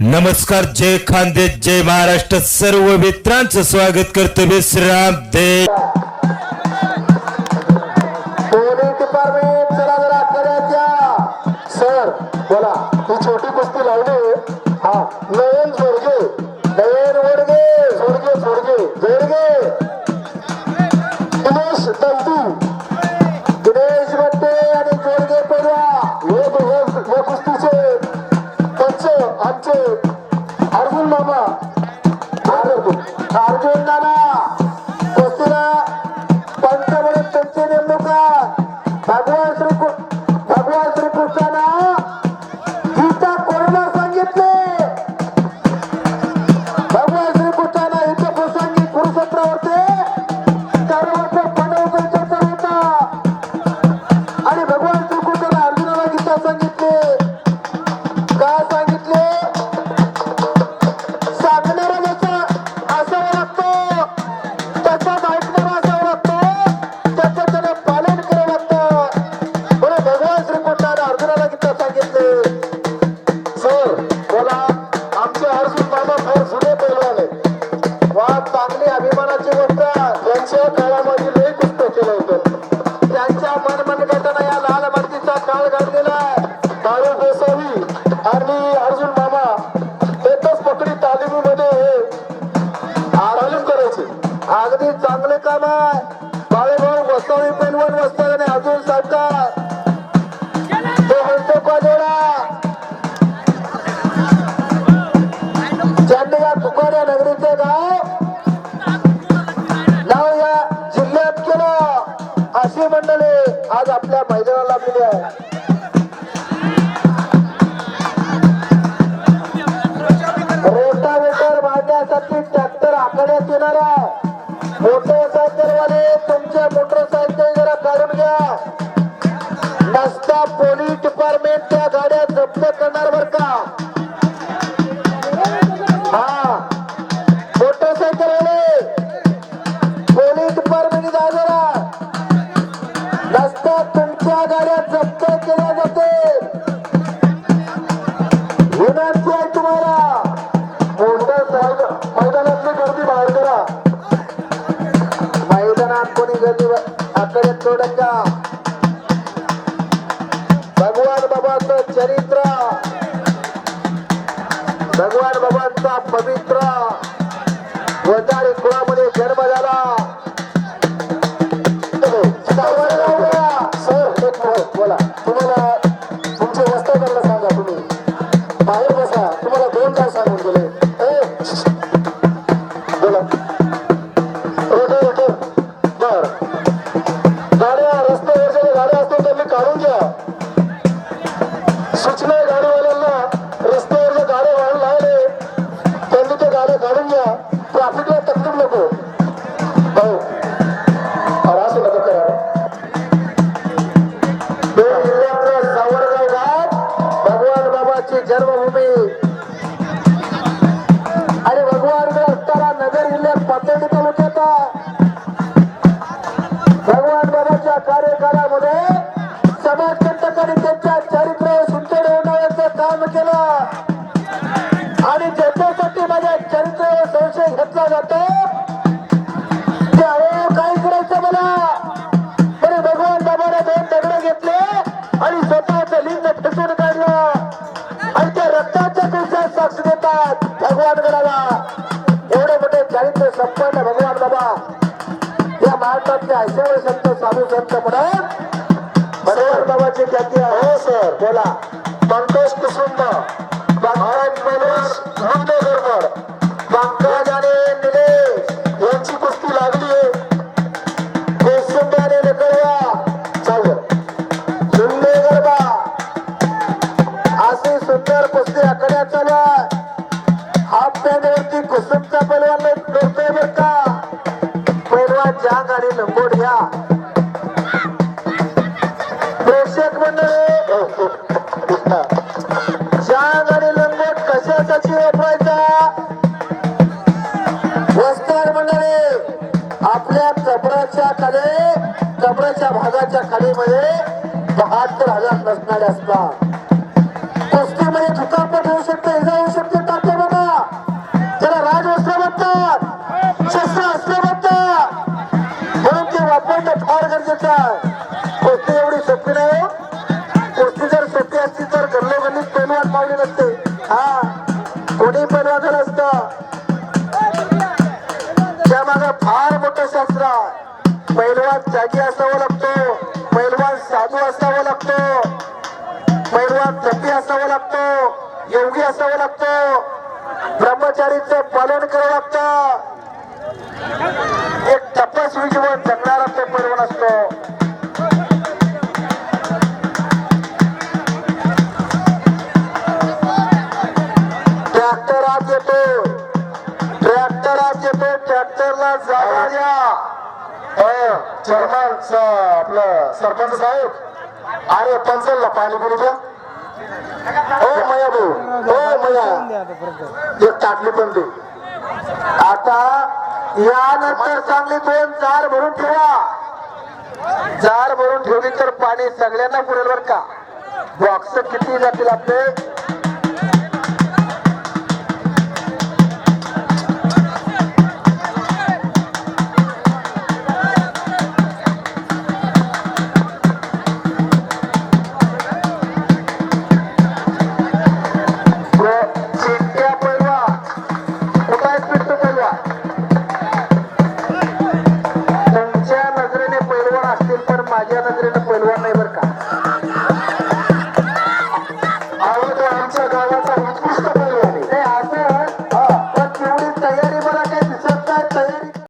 नमस्कार जय खांदे जय महाराष्ट्र. सर्व मित्रांचं स्वागत करतो मी श्रीराम देव. सर बोला ही छोटी कुस्ती लावली हा नयन जोडगे भगवान श्री भगवान श्रीकृष्णानं गीता कोणाला सांगितले. भगवान इथे प्रसंगी कुरुक्षेत्रावरती पैलवान आहेत वा चांगली अभिमानाची गोष्ट त्यांच्या काळामध्ये लय पुस्तक केलं होतं त्यांच्या मनमनगटानं या लाल मातीचा काळ घातलेला काळू गोसावी आणि अर्जुन मामा एकच पकडी तालिमीमध्ये तालीम करायचे. अगदी चांगले काम आहे. रोटावेटर मारण्यासाठी ट्रॅक्टर आखण्यात येणार आहे. मोटरसायकलवाले तुमच्या मोटरसायकल जरा काढून घ्या. मैदानात कोणी गर्दी आकडे तोडत का भगवान बाबाचं चरित्र सूचना आहे चारित्र्य संपन्न भगवान बाबा. या महाराष्ट्रातले ऐश्वर संत साधू संत म्हणून भगवान बाबाची ख्याती आहे. हो सर. बोला. पंकज कुसुंब मनोज पंकज आणि निलेश यांची कुस्ती लागली चालू गरबा अशी सुंदर कुस्ती आखण्यात चालू दिसला ज्या अंगाने लंगोट कशासाठी वापरायचा नमस्कार होऊ शकते इजा होऊ शकते टाकते बघा त्याला राज असले शस्त्र असले म्हणतात. म्हणून ते वापरणं फार गरजेचं आहे. एवढी सोपी नाही हो. हा. कोणी पैलवान झालं त्या मागे फार मोठं शास्त्र पैलवान जागी असावं लागतो. पैलवान साधू असावं लागतो. पैलवान जपी असावं लागतो. योगी असावं लागतो. ब्रह्मचारीचं पालन करावं लागतं. एक तपस्वी जीवन जगणारा तो पैलवान असतो. ट्रॅक्टर येतो ट्रॅक्टर आत येतो ट्रॅक्टरला जागा द्या. चेअरमॅन आपलं सरपंच साहेब. अरे पंचलला पाणी पिऊ द्या. हो मया भाऊ. हो मया. एक टाकली पण दे. आता यानंतर चांगली दोन जार भरून ठेवा. जार भरून ठेवली तर पाणी सगळ्यांना पुरेल बर का? बॉक्स किती जातील आपले? असेल तर माझ्या नजरेनं पैलवान नाही बरं का?